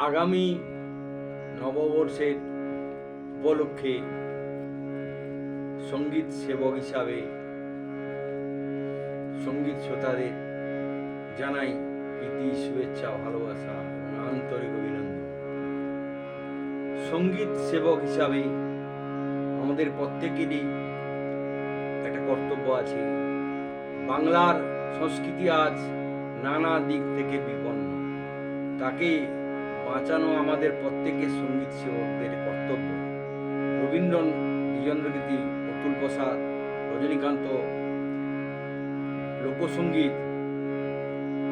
আগামী নববর্ষের উপলক্ষে সংগীত সেবক হিসাবে সংগীত শ্রোতাদের জানাই প্রীতি, শুভেচ্ছা, ভালোবাসা এবং আন্তরিক অভিনন্দন। সংগীত সেবক হিসাবে আমাদের প্রত্যেকেরই একটা কর্তব্য আছে। বাংলার সংস্কৃতি আজ নানা দিক থেকে বিপন্ন। তাকে বাঁচানো আমাদের প্রত্যেকের সংগীত সেবকদের কর্তব্য। রবীন্দ্র দ্বিজেন্দ্রগীতি, অতুল প্রসাদ, রজনীকান্ত, লোকসঙ্গীত,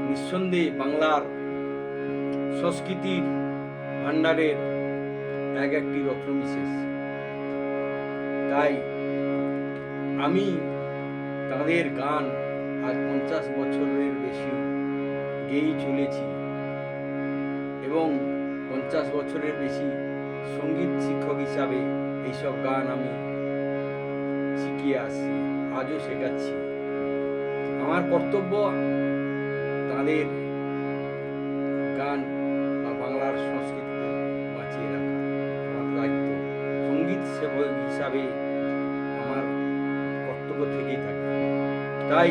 নিঃসন্দেহে বাংলার সংস্কৃতির ভাণ্ডারের এক একটি রত্ন বিশেষ তাই আমি তাদের গান আজ পঞ্চাশ বছরের বেশি গেয়েই চলেছি। এবং পঞ্চাশ বছরের বেশি সংগীত শিক্ষক হিসাবে এইসব গান আমি শিখিয়ে আসছি, আজও শেখাচ্ছি। আমার কর্তব্য তাদের গান বা বাংলার সংস্কৃতিকে বাঁচিয়ে রাখা। আমার দায়িত্ব সংগীত সেবক হিসাবে আমার কর্তব্য থেকেই থাকে। তাই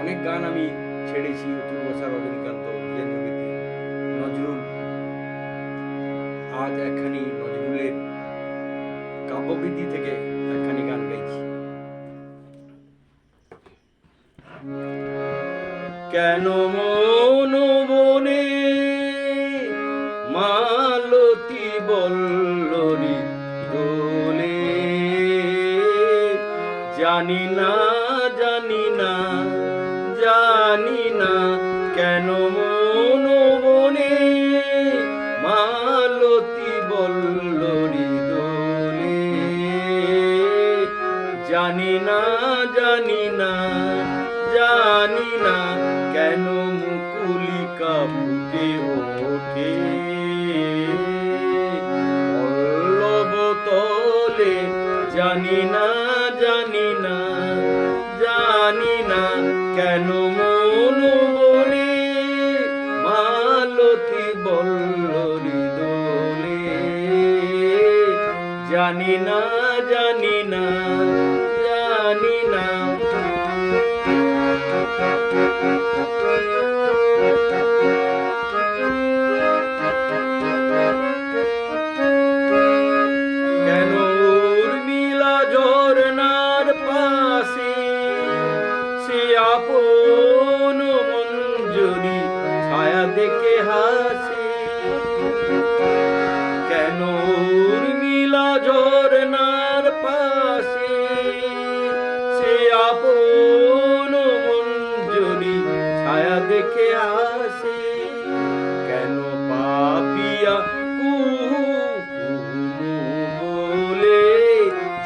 অনেক গান আমি ছেড়েছি, অতুল বসা রজনীকান্ত আজ একখানি নজরুলের কাব্যবৃদ্ধি থেকে একখানি গান গাইছি। কেন মন বনে মালতী বল্লরি দোলে জানি না জানি না জানি না কেন মন জানি না কেন মুকুলিকা ফুটে ওঠে? তলে জানি না জানি না জানি না কেন মন বলে? মালতী বল্লরি দোলে। জানি না জানি না জানি না আপন মঞ্জুরি ছায়া দেখে হাসে?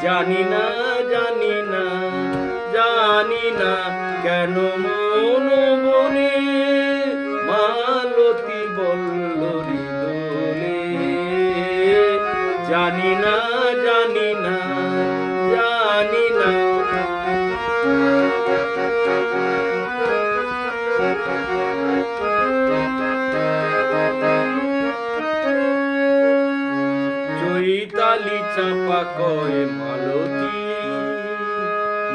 জানি না জানি না জানি না কেন মন বনে মালতী বল্লরি দোলে জানি না জানি না জানি না। চৈতালি চাপা কয় মালতী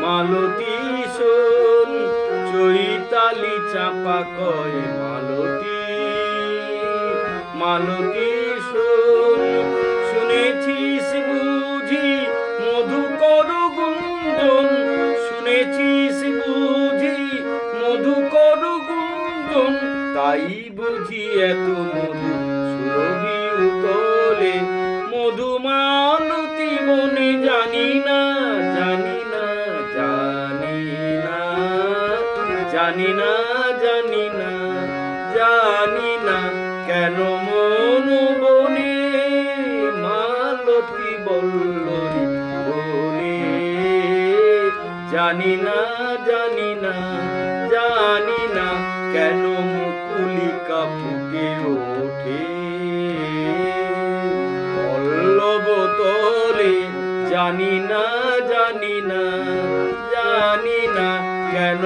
মালতী চৈতালি চাপা কয় মালতী। মালতী শোন, শুনেছিস বুঝি মধুকর গুঞ্জন, শুনেছিস বুঝি মধুকর গুঞ্জন, তাই বুঝি এত মধু সুরভি উতলে মধুমালতি মনে জানি না জানি না জানি না জানি না জানি না জানি না কেন মন বনে মালতী বল্লরি বলে জানি না জানি না জানি না কেন মুকুলিকা ফুটে ওঠে। জানি না জানি না জানি না কেন